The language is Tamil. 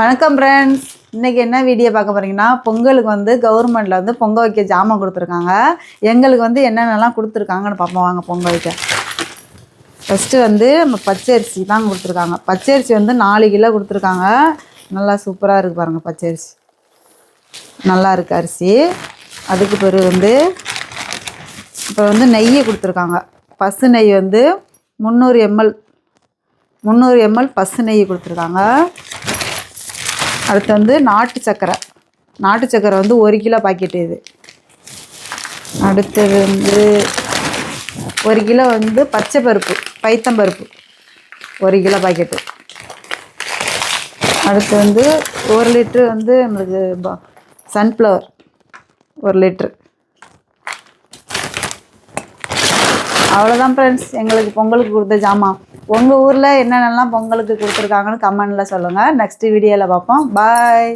வணக்கம் ஃப்ரெண்ட்ஸ் இன்றைக்கி என்ன வீடியோ பார்க்க போகிறீங்கன்னா பொங்கலுக்கு வந்து கவர்மெண்ட்டில் வந்து பொங்க வைக்க ஜாமான் கொடுத்துருக்காங்க. எங்களுக்கு வந்து என்னென்னலாம் கொடுத்துருக்காங்கன்னு பார்ப்போம். வாங்க பொங்கல் வைக்க. ஃபஸ்ட்டு வந்து நம்ம பச்சரிசி தான் கொடுத்துருக்காங்க. பச்சரிசி வந்து நாலு கிலோ கொடுத்துருக்காங்க. நல்லா சூப்பராக இருக்குது பாருங்கள் பச்சரிசி. நல்லா இருக்குது அரிசி. அதுக்கு பிறகு வந்து இப்போ வந்து நெய்யை கொடுத்துருக்காங்க. பசு நெய் வந்து முந்நூறு எம்எல் முந்நூறு எம்எல் பசு நெய் கொடுத்துருக்காங்க. அடுத்து வந்து நாட்டு சர்க்கரை நாட்டு சர்க்கரை வந்து ஒரு கிலோ பாக்கெட்டு இது. அடுத்தது வந்து ஒரு கிலோ வந்து பச்சை பருப்பு பைத்தம்பருப்பு ஒரு கிலோ பாக்கெட்டு அடுத்து வந்து ஒரு லிட்ரு வந்து நம்மளுக்கு சன்ஃப்ளவர் ஒரு லிட்ரு அவ்வளோதான் ஃப்ரெண்ட்ஸ் எங்களுக்கு பொங்கலுக்கு கொடுத்த ஜாமான். உங்கள் ஊரில் என்னென்னலாம் பொங்கலுக்கு கொடுத்துருக்காங்கன்னு கமெண்டில் சொல்லுங்கள் நெக்ஸ்ட் வீடியோவில் பார்ப்போம். பாய்